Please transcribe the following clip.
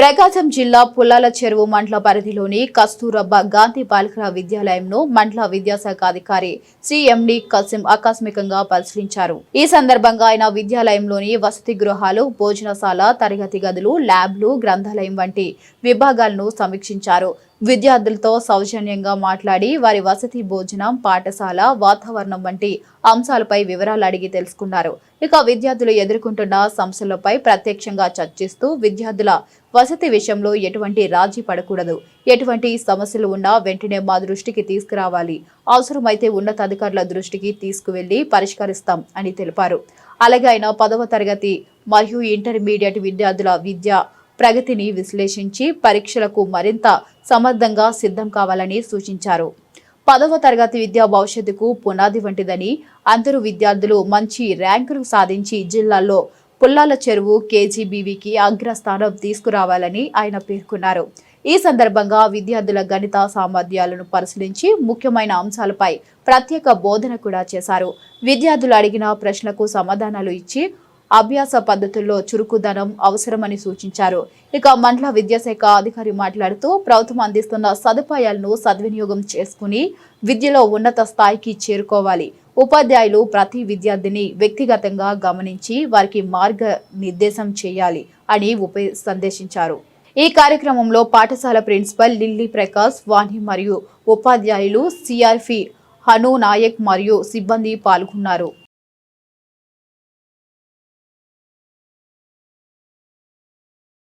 ప్రకాశం జిల్లా పుల్లాల చెరువు మండల పరిధిలోని కస్తూరబ్బా గాంధీ బాలికల విద్యాలయంను మండల విద్యాశాఖ అధికారి సిఎండి కసిం ఆకస్మికంగా పరిశీలించారు. ఈ సందర్భంగా ఆయన విద్యాలయంలోని వసతి గృహాలు భోజనశాల తరగతి గదులు ల్యాబ్లు గ్రంథాలయం వంటి విభాగాలను సమీక్షించారు. విద్యార్థులతో సౌజన్యంగా మాట్లాడి వారి వసతి భోజనం పాఠశాల వాతావరణం వంటి అంశాలపై వివరాలు అడిగి తెలుసుకున్నారు. ఇక విద్యార్థులు ఎదుర్కొంటున్న సమస్యలపై ప్రత్యక్షంగా చర్చిస్తూ విద్యార్థుల వసతి విషయంలో ఎటువంటి రాజీ పడకూడదు. ఎటువంటి సమస్యలు ఉన్నా వెంటనే మా దృష్టికి తీసుకురావాలి. అవసరమైతే ఉన్నతాధికారుల దృష్టికి తీసుకువెళ్ళి పరిష్కరిస్తాం అని తెలిపారు. అలాగే ఆయన పదవ తరగతి మరియు ఇంటర్మీడియట్ విద్యార్థుల విద్య ప్రగతిని విశ్లేషించి పరీక్షలకు మరింత సమర్థంగా సిద్ధం కావాలని సూచించారు. పదవ తరగతి విద్యా భవిష్యత్తుకు పునాది వంటిదని అందరూ విద్యార్థులు మంచి ర్యాంకులు సాధించి జిల్లాలో పుల్లాల చెరువు కేజీబీవీకి అగ్రస్థానం తీసుకురావాలని ఆయన పేర్కొన్నారు. ఈ సందర్భంగా విద్యార్థుల గణిత సామర్థ్యాలను పరిశీలించి ముఖ్యమైన అంశాలపై ప్రత్యేక బోధన కూడా చేశారు. విద్యార్థులు అడిగిన ప్రశ్నలకు సమాధానాలు ఇచ్చి అభ్యాస పద్ధతుల్లో చురుకుదనం అవసరమని సూచించారు. ఇక మండల విద్యాశాఖ అధికారి మాట్లాడుతూ ప్రభుత్వం అందిస్తున్న సదుపాయాలను సద్వినియోగం చేసుకుని విద్యలో ఉన్నత స్థాయికి చేరుకోవాలి. ఉపాధ్యాయులు ప్రతి విద్యార్థిని వ్యక్తిగతంగా గమనించి వారికి మార్గ నిర్దేశం చేయాలి అని ఉప సందేశించారు ఈ కార్యక్రమంలో పాఠశాల ప్రిన్సిపల్ లిల్లీ ప్రకాష్ వాణి మరియు ఉపాధ్యాయులు సిఆర్పి హను నాయక్ మరియు సిబ్బంది పాల్గొన్నారు.